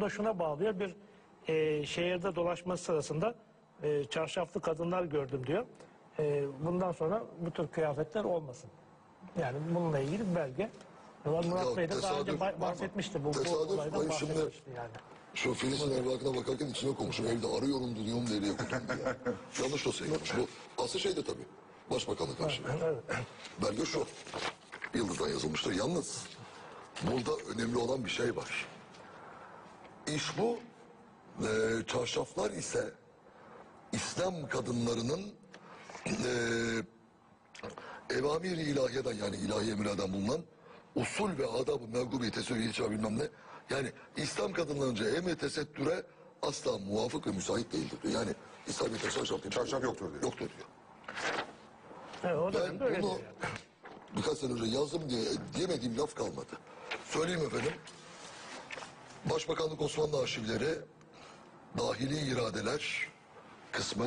da şuna bağlıyor. Bir e, şehirde dolaşması sırasında e, çarşaflı kadınlar gördüm diyor. E, bundan sonra bu tür kıyafetler olmasın. Yani bununla ilgili bir belge. Murat Bey de daha önce bahsetmişti. Bu, bu Tesadüf, olaydan şimdi- bahsetmişti yani. Şu Filiz'in evrakına bakarken içine koymuşum. Evde arıyorum diyorum nereye koydum diye. Yanlış dosya girmiş. Bu aslı şeyde tabii. Başbakanlık arşivi. Evet. Belge şu. Yıldız'dan yazılmıştır. Yalnız burada önemli olan bir şey var. İş bu. Ee, çarşaflar ise İslam kadınlarının ee, evamir-i ilahiyeden yani ilahi emirlerden bulunan usul ve adab-ı mevgubi tesevvü bilmem ne. Yani İslam kadınlarınca emre tesettüre asla muvafık ve müsait değildir diyor. Yani İslamiyet'te çarşaf, Çarşaf yoktur diyor. Yoktur diyor. Evet, o Ben bunu yani. birkaç sene önce yazdım diye diyemediğim laf kalmadı. Söyleyeyim efendim. Başbakanlık Osmanlı arşivleri dahili iradeler kısmı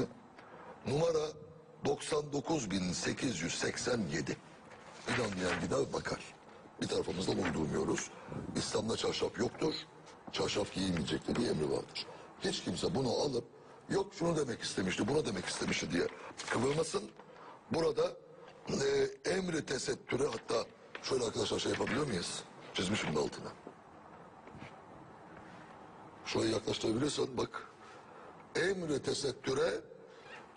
numara 99887. İnanmayan gider bakar. Bir tarafımızdan uydurmuyoruz. İslam'da çarşaf yoktur. Çarşaf giyilmeyecektir bir emri vardır. Hiç kimse bunu alıp yok şunu demek istemişti, bunu demek istemişti diye kıvırmasın. Burada e, emri tesettüre hatta şöyle arkadaşlar şey yapabiliyor muyuz? Çizmişim de altına. Şuraya yaklaştırabilirsen bak. Emri tesettüre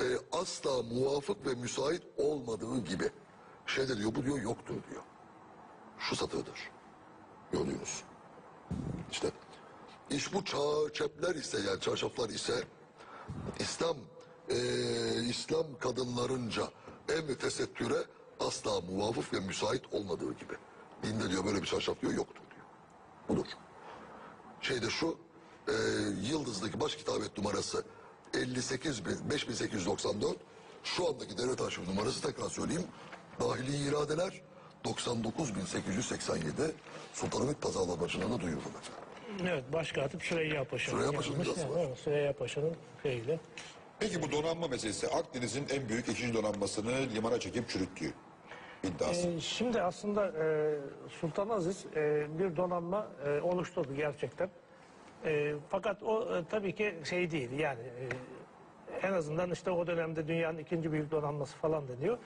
e, asla muvafık ve müsait olmadığı gibi. Şey de diyor bu diyor yoktur diyor. Şu satırdır. Gördüğünüz. İşte iş bu çağ ise yani çarşaflar ise İslam e, İslam kadınlarınca emri tesettüre asla muvafık ve müsait olmadığı gibi. Dinde diyor böyle bir çarşaf diyor yoktur diyor. Budur şeyde şu e, Yıldız'daki baş kitabet numarası 58 bin, 5894 şu andaki devlet arşivi numarası tekrar söyleyeyim dahili iradeler 99887 Sultanahmet pazarlamacılığına duyurulur efendim. Evet, başkatip Süreyya Paşa'nın. Süreyya Paşa'nın yazmış. yazısı var. Evet, Süreyya Paşa'nın şeyiyle. Peki bu donanma meselesi Akdeniz'in en büyük ikinci donanmasını limana çekip çürüttüğü iddiası. Ee, şimdi aslında e, Sultan Aziz e, bir donanma e, oluşturdu gerçekten. E, fakat o e, tabii ki şey değil yani e, en azından işte o dönemde dünyanın ikinci büyük donanması falan deniyor.